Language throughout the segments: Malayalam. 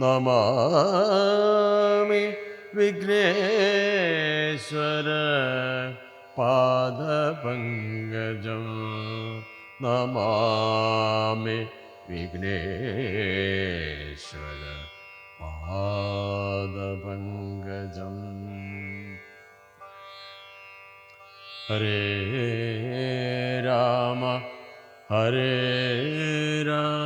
नमामि विघ्नेश्वर पादपङ्गजं नमामि विघ्नेश्वर पादपङ्गजम्। हरे राम हरे राम।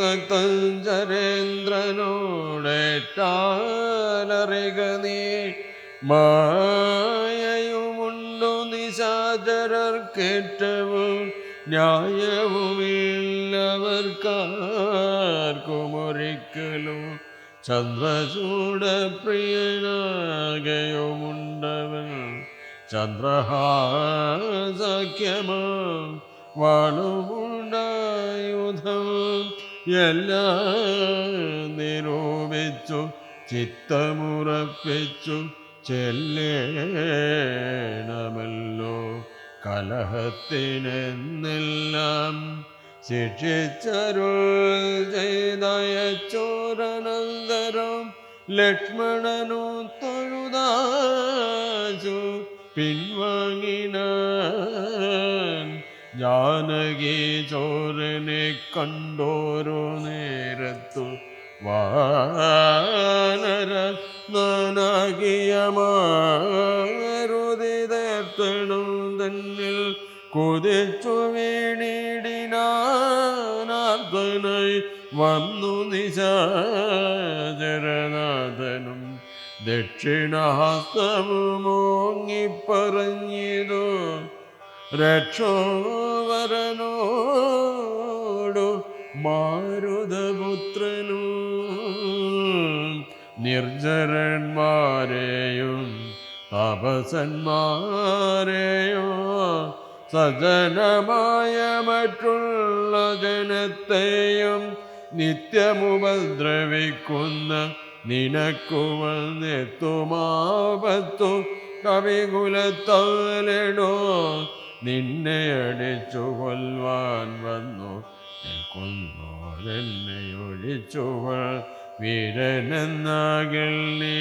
നക്തൻ ചരേന്ദ്രനോടേറ്റാലറിക നീ. മായയുമുണ്ടു നിശാചരർക്കേറ്റവും ന്യായവുമില്ലവർക്കാർക്കുമൊരിക്കലും. ചന്ദ്രചൂടപ്രിയനാകയുമുണ്ടവൻ ചന്ദ്രഹാസഖ്യമോ വാളുമുണ്ടായുധം എല്ലാം നിരൂപിച്ചു ചിത്തമുറപ്പിച്ചു ചെല്ലേണമല്ലോ. കലഹത്തിനെന്നെല്ലാം ശിക്ഷിച്ചരുൾ ചെയ്തയച്ചോരനന്തരം ലക്ഷ്മണനു തൊഴുതാശു പിൻവാങ്ങിനാൻ ജാനകി ചോരനെ കണ്ടോരോ നേരത്തു വാനര നാനാകിയ മാരുതിതേർത്തണം തന്നിൽ കുതിച്ചു വീണിടിനാനാർദ്ദനായി വന്നു നിശാചരനാഥനും. ദക്ഷിണഹസ്തവുമോങ്ങിപ്പറഞ്ഞിതു രക്ഷോവരനോടു മാരുതപുത്രനു നിർജരന്മാരെയും തപസന്മാരെയോ സജനമായ മറ്റുള്ള ജനത്തെയും നിത്യമുപദ്രവിക്കുന്ന നിനക്കു വന്നെത്തുമാപത്തു നിന്നെ അടിച്ചു കൊല്ലുവാൻ വന്നു നിൽക്കുന്നോരെന്നെ ഒഴിച്ചുവൾ വീരനെന്നാകിൽ നീ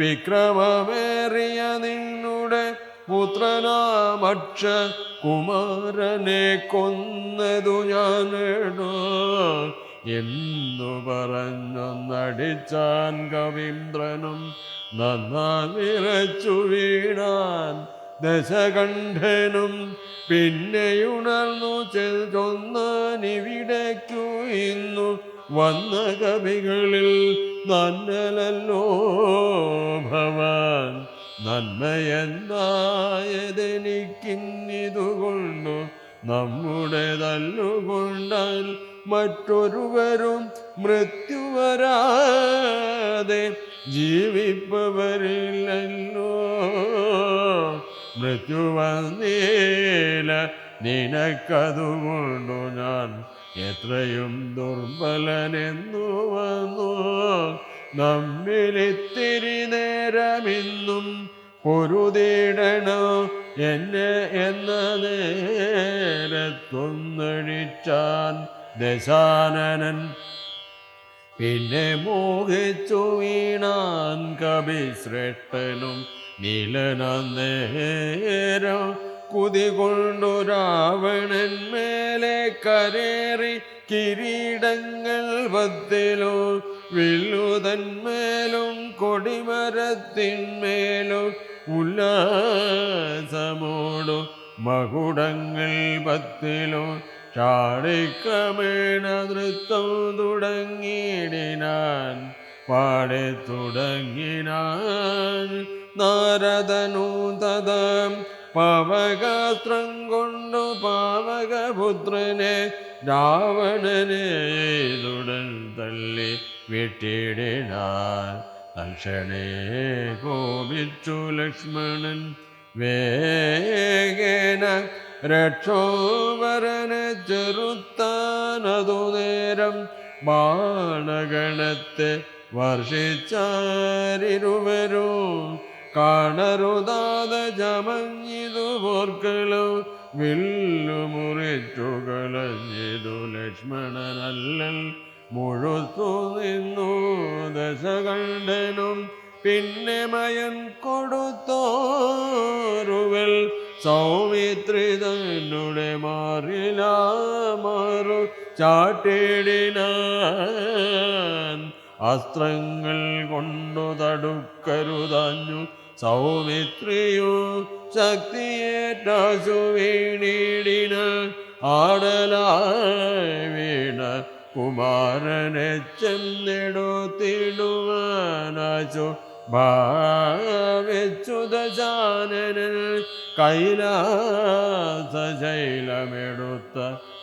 വിക്രമമേറിയ നിന്നുടെ പുത്രനാമക്ഷ കുമാരനെ കൊന്നതു ഞാനെടോ എന്നു പറഞ്ഞൊന്നടിച്ചാൻ കവീന്ദ്രനും നന്നാ വിറച്ചു വീണാൻ ദശകണ്ഠനും പിന്നെയുണർന്നു ചൊന്നാനിവിടേക്കു ഇന്നു വന്ന കവികളിൽ നന്നലല്ലോ ഭവാൻ. നന്മയെന്നായതെനിക്കിന്നിതുകൊണ്ടു നമ്മുടേതല്ലുകൊണ്ടാൽ മറ്റൊരുവരും മൃത്യുവരാതെ ജീവിപ്പവരില്ലല്ലോ. മൃത്യു നിനക്കതു നിനക്കതുകൊണ്ടു ഞാൻ. എത്രയും ദുർബലനെന്നു വന്നു. നമ്മിലിത്തിരി നേരമിന്നും പൊരുതിടണോ എന്നെ എന്ന നേരത്തൊന്നഴിച്ചാൻ ദശാനനൻ. പിന്നെ മോഹിച്ചു വീണാൻ കവിശ്രേഷ്ഠനും നീലനേരം കുതികൊണ്ടു രാവണൻ മേലെ കരേറി കിരീടങ്ങൾ വത്തിലോ വില്ലുതന്മേലും കൊടിമരത്തിന്മേലും ഉല്ലാസമോടു മകുടങ്ങൾ പത്തിലോ ചാടിക്കമേണ നൃത്തം തുടങ്ങിയിടിനാൻ പാടെ തുടങ്ങിനാൻ നാരദനു തഥാം പാവകാസ്ത്രം കൊണ്ടു പാവകപുത്രനെ രാവണനെ തുടൻ തള്ളി വീട്ടിടാൻ തക്ഷണേ കോപിച്ചു ലക്ഷ്മണൻ. വേഗേന രക്ഷോവരനെ ചെറുത്താനതു നേരം ബാണഗണത്തെ വർഷിച്ചാരിരുവരും. കാണരുതാതെ ചമഞ്ഞിതു പോർക്കളോ വില്ലു മുറിച്ചു കളഞ്ഞിതു ലക്ഷ്മണനല്ലൽ. മുഴുത്തു നിന്നു ദശകണ്ഠനും പിന്നെ മയൻ കൊടുത്തോരുവൽ. സൗമിത്രി തന്നെ മാറില മാറു ചാട്ടിടിനാൻ. അസ്ത്രങ്ങൾ കൊണ്ടു തടുക്കരുതഞ്ഞു. സൗമിത്രിയു ശക്തിയേറ്റു വീണിടിന ആടലായി വീണ കുമാരനെ ചെന്നിടുത്തിടുവാനു ഭാവിച്ചു കൈലാസ കൈലാസശൈലമെടുത്ത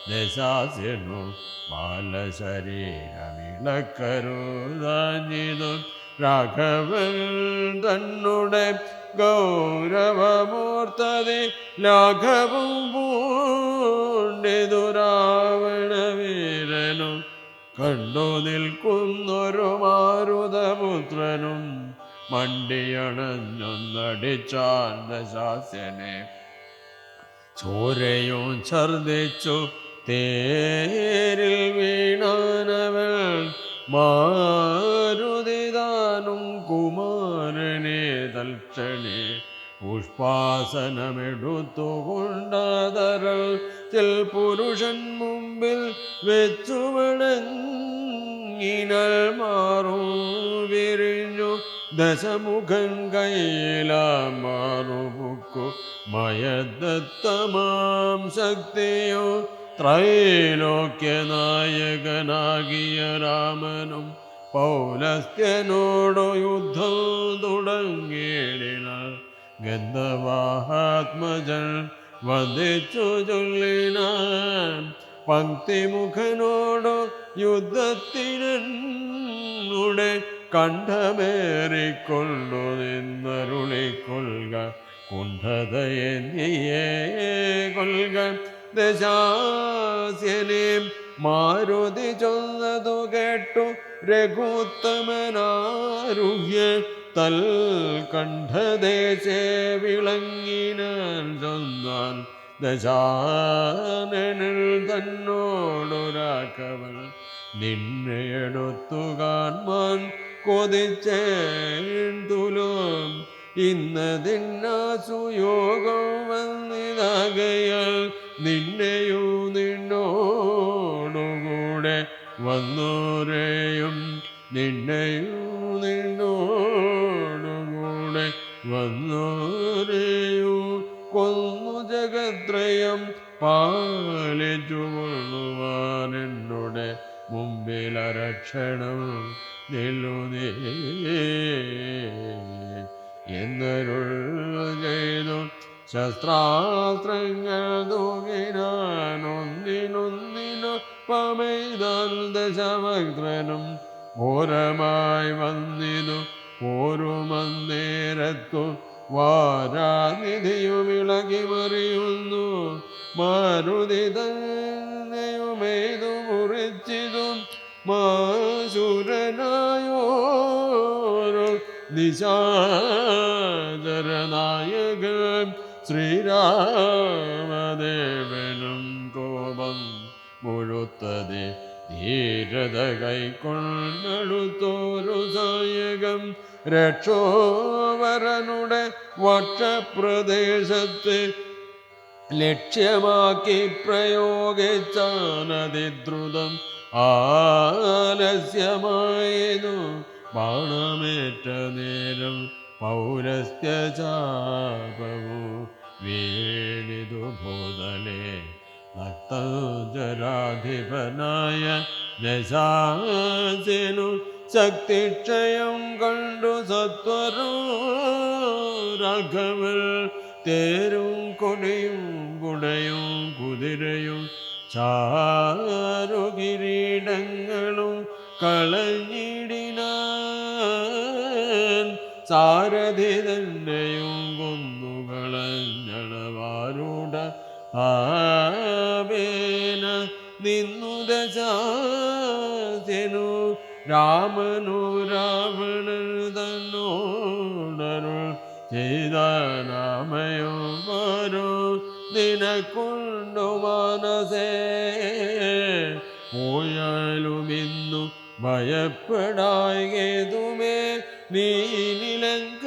ദശാസ്യനു ബാലശരീരമിളക്കരുതാഞ്ഞിതു രാഘവൻ തന്നുടെ ഗൗരവമൂർത്തതി ലാഘവും പൂണ്ടിതു രാവണവീരനും കണ്ടു നിൽക്കുന്നൊരു മാരുതപുത്രനും മണ്ടിയണഞ്ഞൊന്നടിച്ചാൻ ദശാസ്യനെ ചോരയും ഛർദിച്ചു തേരിൽ വീണാനവൾ മാരുതിദാനും കുമാരനെ തൽക്ഷണേ പുഷ്പാസനമെടുത്തുകൊണ്ടാതരൾ ചിൽ പുരുഷൻ മുമ്പിൽ വെച്ചുവണങ്ങിനൽ മാറും വിരിഞ്ഞു ദശമുഖൻ കയ്യില മാറുപുക്കു മയദത്തമാം ശക്തിയോ ത്രൈലോക്യ നായകനാകിയ രാമനും പൗലസ്ത്യനോടു യുദ്ധം തുടങ്ങിയിടിന ഗന്ധവാഹാത്മജൻ വധിച്ചു ചൊല്ലിനാൻ പങ്ക്തിമുഖനോടു യുദ്ധത്തിനുടെ കണ്ഠമേറിക്കൊള്ളു നിന്നരുളിക്കൊള്ളുക കുണ്ഠതയെ നീയേ കൊൽക ദശാസ്യനെ മാരുതി ചൊന്നതു കേട്ടു രഘുത്തമനാരുഹ്യ. തൽ കണ്ഠദേശേ വിളങ്ങിനാൻ ചൊന്നാൻ ദശാനനിൽ തന്നോടൊരാക്കവൾ നിന്നെ കാൺമാൻ കൊതിച്ചുലോം തുലോം. ഇന്നതിന്നാസു യോഗം വന്നിതാകയാൽ നിന്നെയോ നിന്നോടുകൂടെ വന്നോരെയും നിന്നെയോ നിന്നോടുകൂടെ വന്നോരെയോ കൊന്നു ജഗത്രയം പാലിച്ചു കൊള്ളുവാൻ എന്നോടെ മുമ്പിലരക്ഷണം നില്ലുനേ എന്നരുൾ ചെയ്തു ശസ്ത്രാസ്ത്രങ്ങൾ തൂകിനാൻ ഒന്നിനൊന്നിനു പമൈതാൽ ഘോരമായി വന്നിതു പോരുമന്നേരത്തു വാരാനിധിയുമിളകി മറിയുന്നു. മാരുതി തന്നെയുമേതു മുറിച്ചിതും മാശുരനായോരോ നിശാചരനായകൻ. ശ്രീരാമദേവനും കോപം മുഴുത്തത് ധീരത കൈക്കൊണ്ടടുത്തോരു സായകം രക്ഷോവരനുടെ വക്ഷപ്രദേശത്ത് ലക്ഷ്യമാക്കി പ്രയോഗിച്ചാനതിദ്രുതം ആലസ്യമായതു. ബാണമേറ്റ നേരം പൗരസ്ത്യ വീണിതു ഭൂതലേ നക്തജരാധിപനായ ദശാസിനു ശക്തിക്ഷയം കണ്ടു സത്വരോ രാഘവൽ തേരും കൊടിയും കുടയും കുതിരയും ചാരുകിരീടങ്ങളും കളഞ്ഞിടിനാൻ സാരഥി തന്നെയും കൊന്നുകളഞ്ഞളവാരുടെ ആവേന നിന്നു ദശാസനു രാമനു രാവണൻ തന്നോടരുൾ ചെയ്താനാമയോ മാരോ നിനക്കൊണ്ടു മനസേ? പോയാലും ഇന്നു ഭയപ്പെടായതുമേ നീ നിലങ്കയിൽ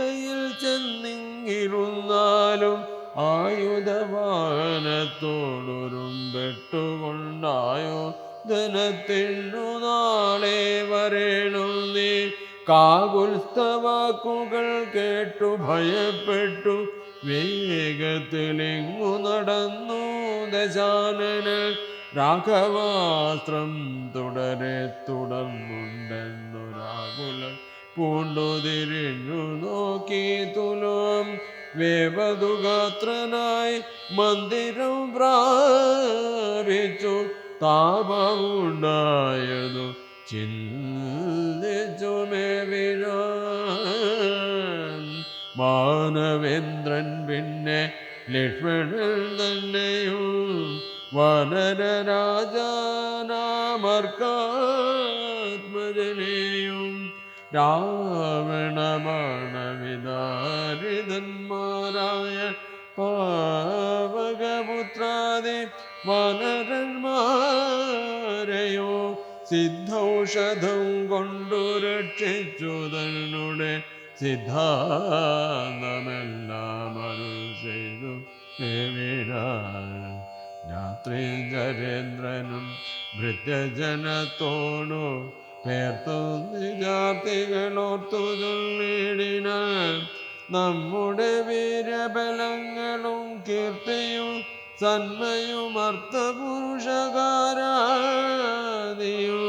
ആയുധവാനത്തോടൊരുമ്പെട്ടുകൊണ്ടായോ ധനത്തിനു നാളെ വരേണു നീ കാകുൽസ്തവാക്കുകൾ കേട്ടു ഭയപ്പെട്ടു. വേഗത്തിലിങ്ങു നടന്നു ദശാനന്? രാഘവാസ്ത്രം തുടരെ തുടർന്നുണ്ടെന്നു രാകുലൻ പൂണ്ടു തിരിഞ്ഞു നോക്കി തുലോം. വേവതുഗാത്രനായി മന്ദിരം പ്രാപിച്ചു താപമുണ്ടായതു ചിന്തിച്ചു മാനവേന്ദ്രൻ പിന്നെ ലക്ഷ്മണൻ തന്നെയും വനരരാജാനാമർക്കാത്മജനെയും രാവണമാണവിതാരിതന്മാരായ പാവകപുത്രാദി വനരന്മാരെയോ സിദ്ധൌഷധം കൊണ്ടു രക്ഷിച്ചു തന്നെ സിദ്ധാന്തമെല്ലാം ചെയ്തു. രാത്രി ജരേന്ദ്രനും ഭൃത്യജനത്തോടു പേർത്തു നമ്മുടെ വീരബലങ്ങളും കീർത്തിയും സന്മയും അർത്ഥപുരുഷകാരാദിയും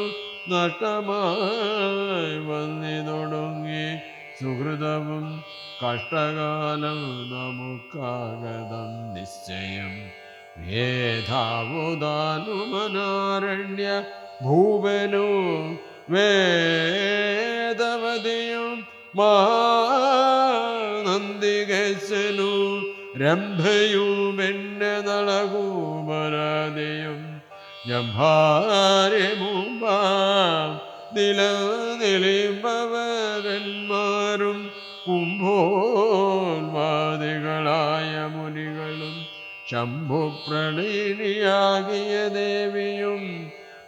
നഷ്ടമായി വന്നി തുടങ്ങി സുഹൃതവും കഷ്ടകാലം നമുക്കാഗതം നിശ്ചയം. വേദാവുദാനുമനാരണ്യ ഭൂപനു വേദവതിയും മഹാനന്ദികേശനു രംഭയും എന്നെ നളകൂപരാതിയും ജംഭാരെ മുമ്പാ നില നിലിമ്പവരന്മാരും കുംഭോന്മാദികളായ മുനികളും ശംഭുപ്രണയിനിയാകിയ ദേവിയും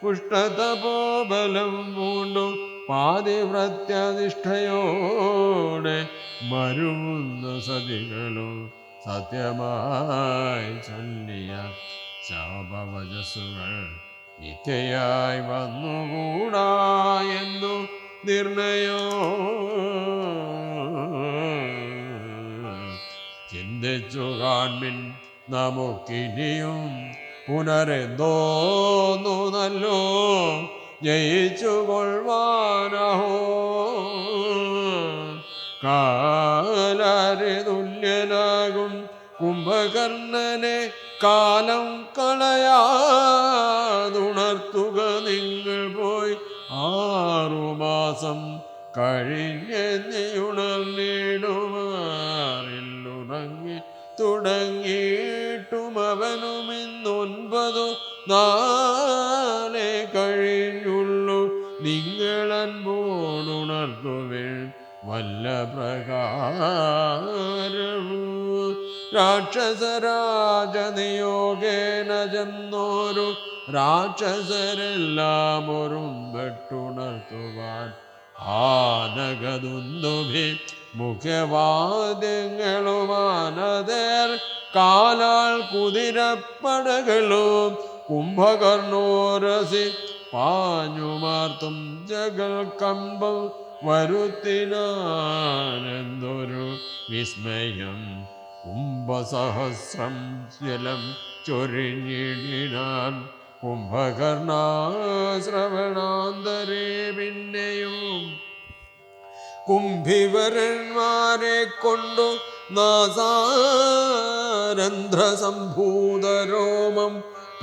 പുഷ്ടതപോബലം പൂണ്ടു പാതിവ്രത്യനിഷ്ഠയോടെ മരുന്ന സതികളോ സത്യമായി ചൊല്ലിയ ശാപവചസ്സുകൾ നിത്യയായി വന്നുകൂടാ എന്നു നിർണയോ. ചിന്തിച്ചു കാൺമിൻ നമുക്കിനിയും പുനരെന്തോന്നു നല്ലോ ജയിച്ചു കൊള്ളുവാനഹോ കാലരെ തുല്യനാകും കുംഭകർണനെ കാലം കളയാതുണർത്തുക നിങ്ങൾ പോയി. ആറുമാസം ഉണങ്ങി തുടങ്ങിയിട്ടും നാളെ കഴിഞ്ഞുള്ളൂ. നിങ്ങളൻപോണുണർത്തുവേൻ വല്ല പ്രകാരവും രാക്ഷസരാജ നിയോഗേന ചെന്നോരു രാക്ഷസരെല്ലാം ഒരുമ്പെട്ടുണർത്തുവാൻ ആനകതുന്നുഭി മുഖവാദ്യങ്ങളുമാനതേർ കാലാൽ കുതിരപ്പടകളും കുംഭകർണോരസി പാഞ്ഞുമാർത്തും ജഗൽ കമ്പം വരുത്തിനാനെന്തൊരു വിസ്മയം. കുംഭസഹസ്രം ജലം ചൊരിഞ്ഞിടിനാൻ കുംഭകർണാശ്രവണാന്തരേ പിന്നെയും. കുംഭിവരന്മാരെ കൊണ്ടു നാസാരന്ധ്ര സംഭൂതരോമം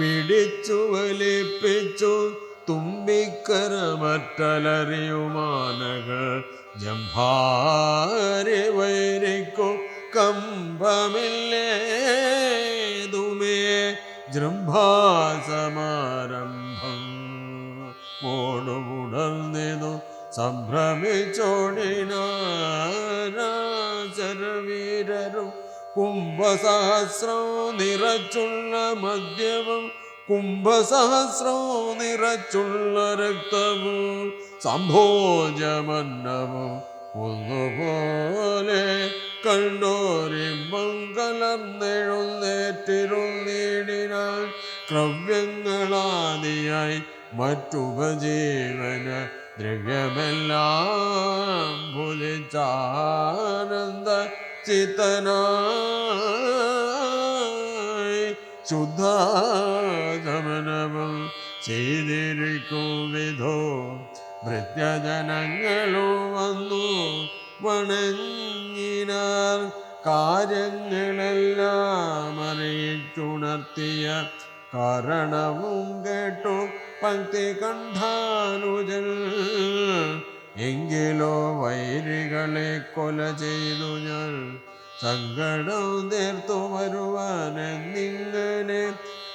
പിടിച്ചു വലിപ്പിച്ചു തുമ്പിക്കരമറ്റലറിയുമാനകൾ ജംഭാരി വൈരിക്കു. കമ്പമില്ലേതുമേ? ജൃംഭാസമാരംഭം ഓടുമുടർന്നിതു സംഭ്രമിച്ചോടിനാരവീരരും കുംഭസഹസ്രം നിറച്ചുള്ള മദ്യവും കുംഭസഹസ്രം നിറച്ചുള്ള രക്തവും സംഭോജമന്നവും ഒന്നുപോലെ കണ്ടോരിമ്പം കലർന്നെഴുന്നേറ്റിരുന്നേടിനാൽ ക്രവ്യങ്ങളാദിയായി മറ്റുപജീവന ദ്രവ്യമെല്ലാം ഭുജിച്ചാനന്ദ ചിത്തനായി ശുദ്ധാഗമനവും ചെയ്തിരിക്കും വിധോ ഭൃത്യജനങ്ങളു വന്നു വണങ്ങിനാർ കാര്യങ്ങളെല്ലാം അറിയിച്ചുണർത്തിയ കാരണവും കേട്ടു പങ്ക്തി കണ്ഠാനുജൻ. എങ്കിലോ വൈരികളെ കൊല ചെയ്തു ഞാൻ. സങ്കടം തീർത്തു വരുവാനെന്നിങ്ങനെ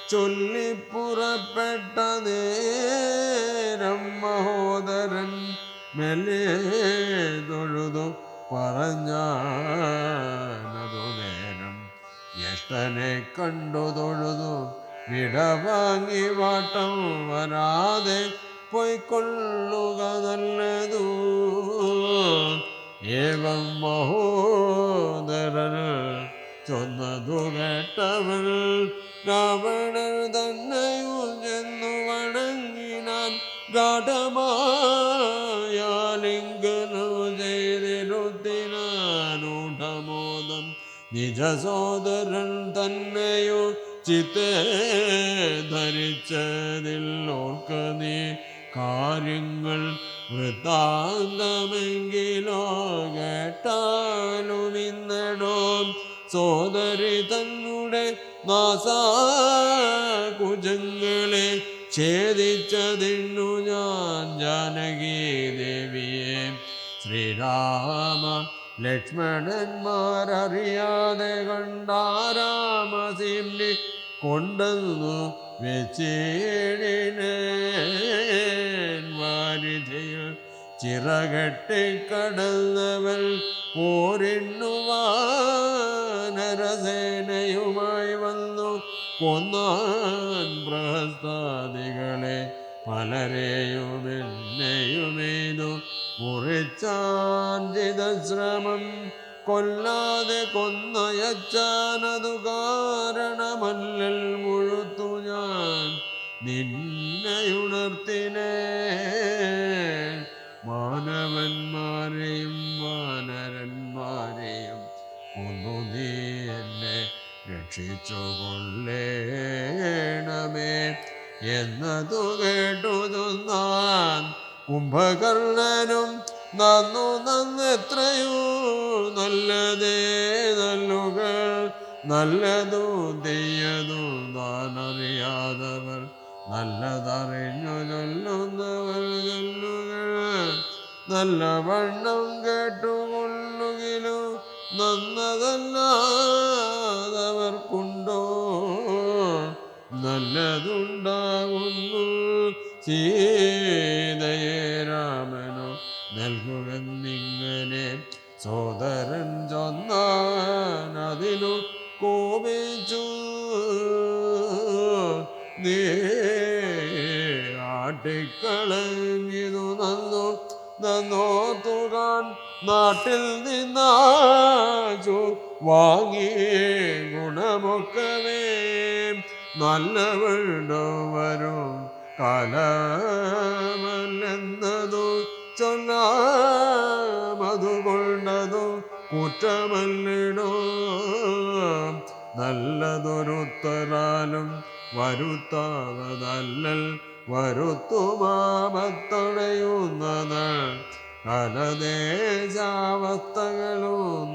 ചൊല്ലിപ്പുറപ്പെട്ട നേരം മഹോദരൻ മെല്ലേ തൊഴുതു പറഞ്ഞതു നേരം. ജ്യേഷ്ഠനെ കണ്ടു തൊഴുതു വിടവാങ്ങി വാട്ടം വരാതെ പൊയ്ക്കൊള്ളുക നല്ലതു. ഏവം മഹോദരൻ ചൊന്നതു കേട്ടവൾ രാവണൻ തന്നെയും ചെന്നു വണങ്ങിനാൻ ഗാഠമായാലിംഗനു ചെയ്തിരുത്തിനാനൂഢമോദം നിജ സോദരൻ തന്നെയോ ചിത്തേ ധരിച്ചതിൽ നോക്ക നീ കാര്യങ്ങൾ വൃത്താന്തമെങ്കിലോ കേട്ടാലും ഇന്നടോ സോദരി തങ്ങളുടെ നാസാകുജങ്ങളെ ഛേദിച്ചതിന്നു ഞാൻ ജാനകി ദേവിയെ. ശ്രീരാമ ലക്ഷ്മണന്മാരറിയാതെ കണ്ടാരാമസിന്റെ കൊണ്ടെന്നു വെച്ചേടിനേൻ ചിറകട്ടി കടന്നവൻ പോരിണ്ണുവാനരസേനയുമായി വന്നു. കൊന്നാൻ ബൃഹസ്താദികളെ പലരെയും എന്നെയുമേതു മുറിച്ചാൻ ചിതശ്രമം കൊല്ലാതെ കൊന്നയച്ചാനതു കാരണമല്ലൽ മുഴുത്തു ഞാൻ. നിന്നെയുണർത്തിനേ മാനവന്മാരെയും വാനരന്മാരെയും ഒന്നു നീ എന്നെ രക്ഷിച്ചു കൊള്ളേണമേ എന്നതു കേട്ടു കുംഭകർണനും നന്നു നന്നെത്രയോ നല്ലതേ നല്ലുകൾ നല്ലതു തെയ്യതു താനറിയാതവർ നല്ലതറിഞ്ഞു ചൊല്ലുന്നവർ ചൊല്ലുകൾ നല്ല വണ്ണം കേട്ടുകൊള്ളുകിലോ നന്നതല്ലാതവർക്കുണ്ടോ? നല്ലതുണ്ടാകുന്നു സീതയെ നൽകുഴന്നിങ്ങനെ സോദരൻ ചൊന്നതിലു കോപിച്ചു. നീ നന്നു നന്നോ തുകാൻ നാട്ടിൽ നിന്നു വാങ്ങി ഗുണമൊക്കവേ നല്ലവഴുണ്ടോ വരും കലമല്ലെന്ന് ചൊല്ലാമതു കൊണ്ടതു കുറ്റമല്ലിടോ. നല്ലതൊരുത്തരാലും വരുത്താവതല്ലൽ വരുത്തുമാമത്തടയുന്നത് കലദേശാവസ്ഥകളും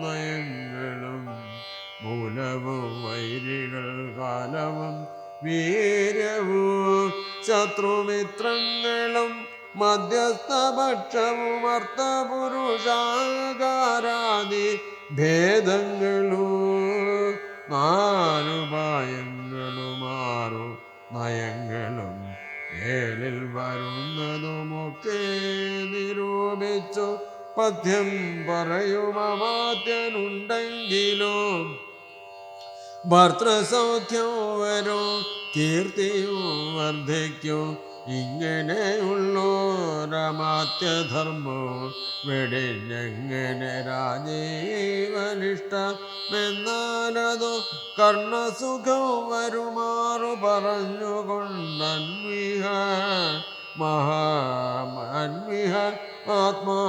നയങ്ങളും മൂലവും വൈരികൾ കാലവും വീര്യവും ശത്രുമിത്രങ്ങളും മധ്യസ്ഥപക്ഷവും അർത്ഥപുരുഷാകാരാദി ഭേദങ്ങളും നാലുപായങ്ങളുമാറു നയങ്ങളും ഏലിൽ വരുന്നതുമൊക്കെ നിരൂപിച്ചു. പദ്യം പറയുമമാത്യനുണ്ടെങ്കിലും ഭർത്തൃസൗഖ്യവും വരും കീർത്തിയും വർദ്ധിക്കും. ഇങ്ങനെയുള്ളോരമാത്യധർമ്മോ വെടിഞ്ഞെങ്ങനെ രാജീവനിഷ്ടമെന്നാലതു കർണസുഖം വരുമാറു പറഞ്ഞുകൊണ്ടന്വിഹ മഹാമന്വിഹ ആത്മാഭിമാനവും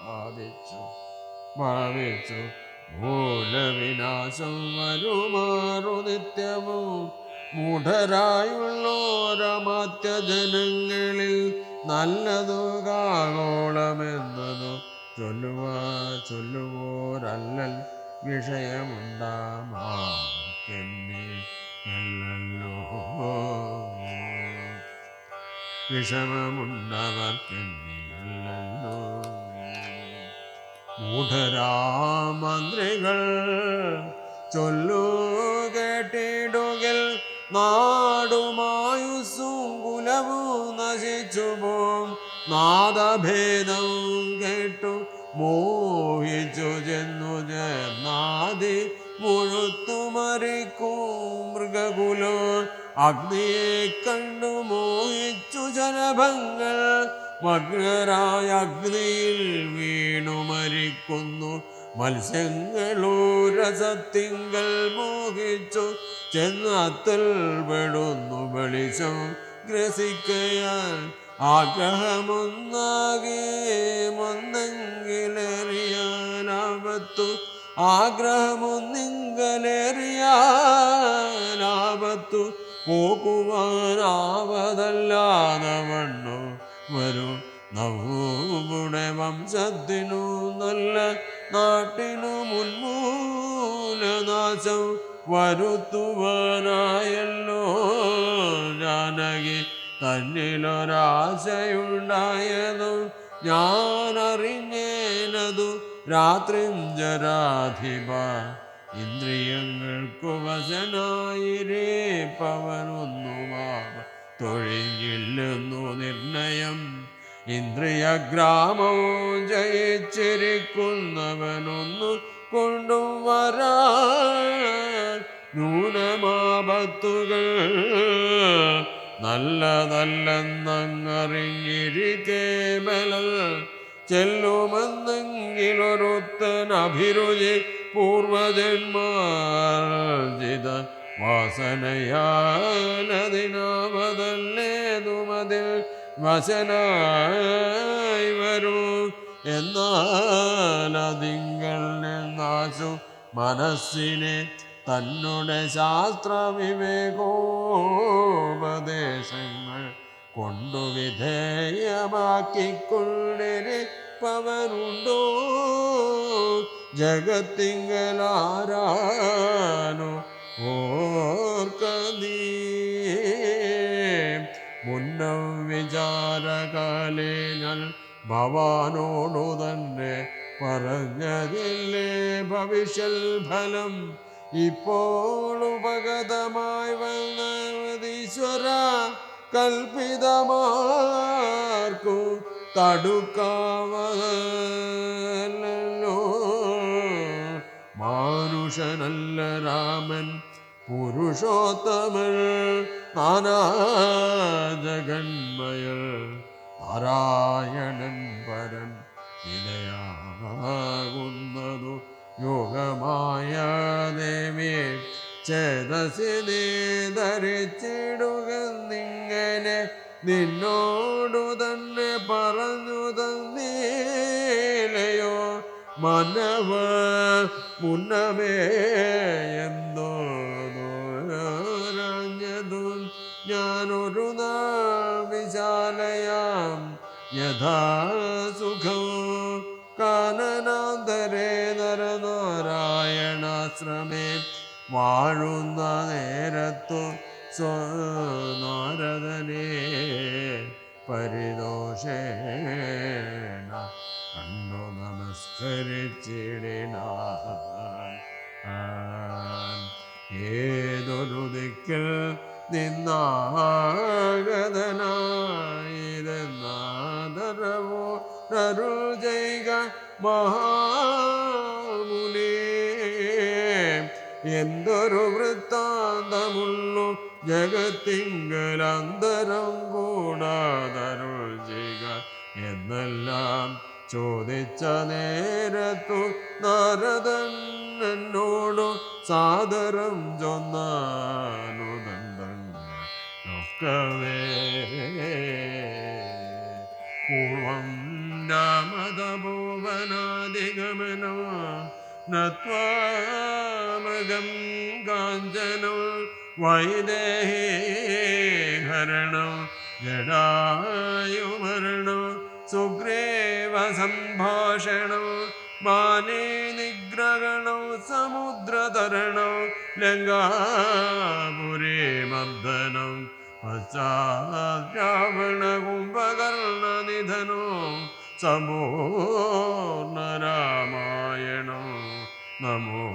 ഭാവിച്ചു ഭാവിച്ചു. മൂലവിനാശം വരുമാറു നിത്യവും മൂഢരായുള്ളോരമാത്യ ജനങ്ങളിൽ നല്ലതു കാകോളമെന്നതു ചൊല്ലുവ ചൊല്ലുവോരല്ലൽ വിഷയമുണ്ടാമാർക്കെന്നെ അല്ലല്ലോ. മൂഢരാമന്ത്രികൾ ചൊല്ലു കേട്ടിടുകിൽ നാടുമായുസ്സും കുലവും നശിച്ചു പോം നാദഭേദം കേട്ടു മോഹിച്ചു ചെന്നു ചേർന്നാതി മുഴുത്തുമറിക്കൂ മൃഗകുലോ. അഗ്നിയെ കണ്ടു മോഹിച്ചു ജനഭങ്ങൾ മഗ്നരായ അഗ്നിയിൽ വീണു മരിക്കുന്നു. മത്സ്യങ്ങളോ രസത്തിങ്കൾ മോഹിച്ചു ചെന്നത്തിൽ പെടുന്നു വെളിച്ചം ഗ്രസിക്കയാൽ ആഗ്രഹമൊന്നാകെ ഒന്നെങ്കിലേറിയാലാപത്തു ആഗ്രഹമൊന്നിങ്കലേറിയാലാപത്തു. പോകുവാനാവതല്ലാതെ വണ്ണു വരും. നമ്മുടെ വംശത്തിനു നല്ല നാട്ടിനു മുൻമൂലനാശം. വരുത്തുവാനായല്ലോ. ജാനകി തന്നിലൊരാശയുണ്ടായതു ഞാനറിഞ്ഞേനതു രാത്രിഞ്ചരാധിപ. ഇന്ദ്രിയങ്ങൾക്കു വശനായിരേ പവനൊന്നുമാവ. തൊഴിഞ്ഞില്ലെന്നു നിർണയം. ഇന്ദ്രിയഗ്രാമവും ജയിച്ചിരിക്കുന്നവനൊന്നു കൊണ്ടും വരാ. നൂനമാപത്തുകൾ നല്ലതല്ലെന്നങ്ങറിഞ്ഞിരിക്കേ ബലൽ ചെല്ലുമെന്നെങ്കിലൊരുത്തൻ അഭിരുചി പൂർവജന്മാർജിത വാസനയാലതിനാവതല്ലേതുമതിൽ വശനായി വരൂ. എന്നാലതിങ്ങൾ നിന്നാശു മനസ്സിനെ തന്നുടെ ശാസ്ത്രവിവേകോപദേശങ്ങൾ കൊണ്ടു വിധേയമാക്കിക്കൊണ്ടിരി പവനുണ്ടോ ജഗത്തിങ്കലാരാനോ ഓർക്ക നീ മുന്നം വിചാരകാലേ ഞാൻ ഭവാനോടു തന്നെ പറഞ്ഞതില്ലേ? ഭവിഷ്യൽ ഫലം ഇപ്പോൾ ഉപഗതമായി വന്നീശ്വര കൽപ്പിതമാർക്കു തടുക്കാവല്ലോ മാനു മനുഷ്യനല്ല രാമൻ പുരുഷോത്തമൻ ആനാ ജഗന്മയ പരൻ ചേതസിനെ ധരിച്ചിടുക നിങ്ങനെ നിന്നോടു തന്നെ പറഞ്ഞു തന്നീലയോ? മനവ മുന്നമേ എന്തോ ഞ്ഞതു ഞാനൊരു വിശാലയാം യഥാസുഖം കാനനാന്തരേ നരനാരായണാശ്രമേ. വാഴുന്ന നേരത്തു സ്വനാരദനെ പരിദോഷേണ കണ്ണു നമസ്കരിച്ചിടിന ഏതൊരു ദിക്കിൽ നിന്നാഗതനായിരുന്നാദരവോ നരു ജൈക മഹാമുലേ എന്തൊരു വൃത്താന്തമുള്ളു ജഗത്തിങ്കലന്തരം കൂടാതരുൾ ചെയ്യുക എന്നെല്ലാം ചോദിച്ച നേരത്തു നാരദൻ എന്നോടു സാദരം ചൊന്നാനുദന്തങ്ങൾക്കവേ പൂർവം രാമതപോവനാദിഗമനോ നത്വാമൃഗം കാഞ്ചനോ വൈദേഹേ ഹരണോ ജടായുമരണോ സുഗ്രീവ സംഭാഷണോ ബാലേ നിഗ്രഹണോ സമുദ്രതരണോ ലങ്കാപുരേ മർദ്ദനം പശ്ചാരാവണ കുംഭകർണ നിധനോ രാമായണോ नमो